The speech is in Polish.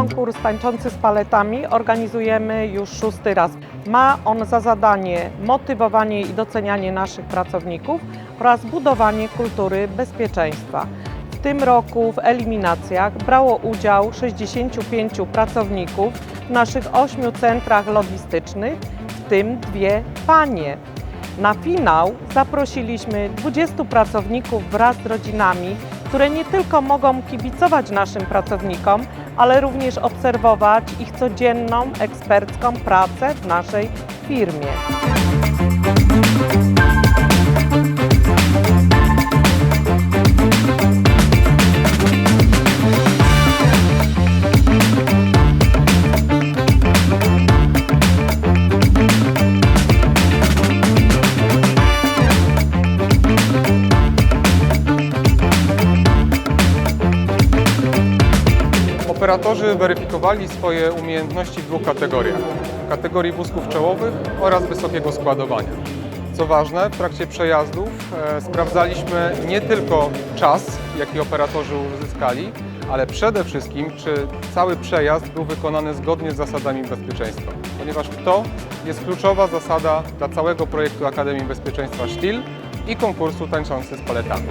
konkurs Tańczący z paletami organizujemy już szósty raz. Ma on za zadanie motywowanie i docenianie naszych pracowników oraz budowanie kultury bezpieczeństwa. W tym roku w eliminacjach brało udział 65 pracowników w naszych ośmiu centrach logistycznych, w tym dwie panie. Na finał zaprosiliśmy 20 pracowników wraz z rodzinami, które nie tylko mogą kibicować naszym pracownikom, ale również obserwować ich codzienną ekspercką pracę w naszej firmie. Operatorzy weryfikowali swoje umiejętności w dwóch kategoriach. Kategorii wózków czołowych oraz wysokiego składowania. Co ważne, w trakcie przejazdów e, sprawdzaliśmy nie tylko czas, jaki operatorzy uzyskali, ale przede wszystkim, czy cały przejazd był wykonany zgodnie z zasadami bezpieczeństwa. Ponieważ to jest kluczowa zasada dla całego projektu Akademii Bezpieczeństwa STIL i konkursu Tańczący z paletami.